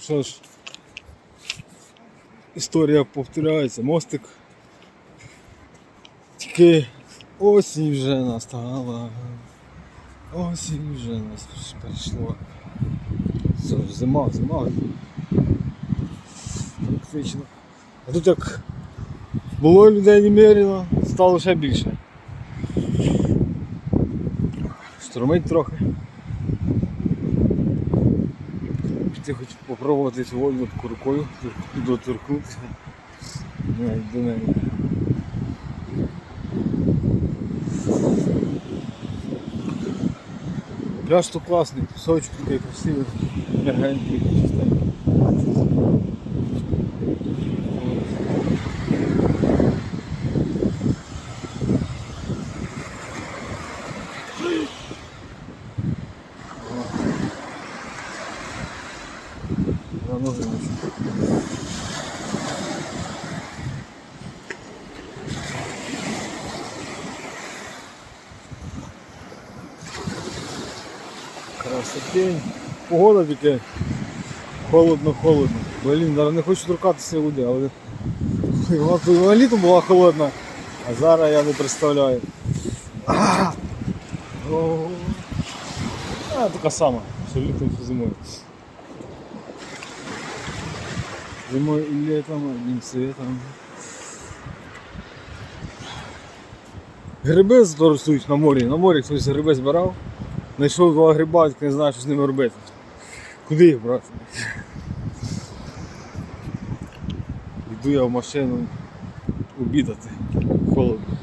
Що ж, історія повторяється, мостик. Тільки осінь вже настала. Осінь вже нас прийшло. Ж зима, зима. Практично. А тут як було людей немерено, стало ще більше. Штормить трохи. Піти хоч попробувати сьогодні таку рукою доторкнутися. До неї. Пляж то класний, пісочок такий красивий, мягенький, чистенький. На ноги ночі. Красотень. Погода тільки холодно-холодно. Блін, навіть не хочу торкатися води, але вона літом була холодна, а зараз я не представляю. А, така сама, що літом, що зимою. Зимою і літом, одним цветом. Гриби ростуть на морі. На морі хтось гриби збирав. Знайшов два гриба, не знаю, що з ними робити. Куди їх брати? Йду я в машину обідати. Холодно.